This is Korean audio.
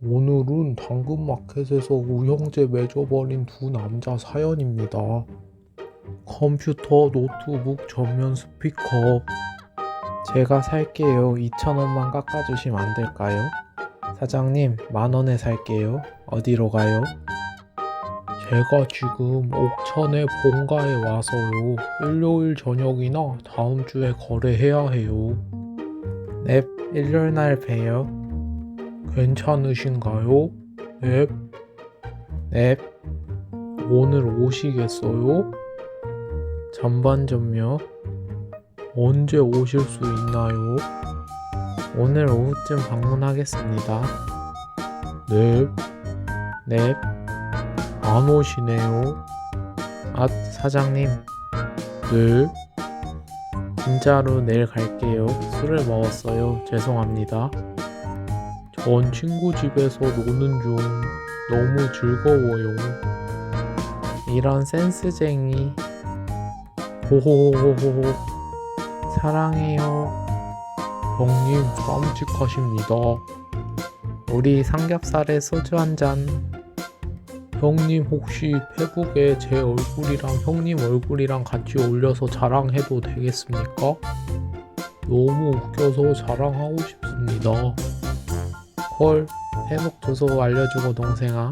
오늘은 당근마켓에서 우형제 맺어버린 두 남자 사연입니다. 컴퓨터, 노트북, 전면 스피커. 제가 살게요. 2,000원만 깎아주시면 안 될까요? 사장님, 만 원에 살게요. 어디로 가요? 제가 지금 옥천의 본가에 와서요. 일요일 저녁이나 다음 주에 거래해야 해요. 넵, 일요일 날 봬요. 괜찮으신가요? 넵. 넵. 오늘 오시겠어요? 전반전요. 언제 오실 수 있나요? 오늘 오후쯤 방문하겠습니다. 넵. 넵. 안 오시네요. 아, 사장님. 네. 진짜로 내일 갈게요. 술을 먹었어요. 죄송합니다. 전 친구 집에서 노는 중 너무 즐거워요. 이런 센스쟁이. 호호호호호. 사랑해요. 형님, 깜찍하십니다. 우리 삼겹살에 소주 한 잔. 형님 혹시 페북에 제 얼굴이랑 형님 얼굴이랑 같이 올려서 자랑해도 되겠습니까? 너무 웃겨서 자랑하고 싶습니다. 헐, 페북 주소 알려주고 동생아.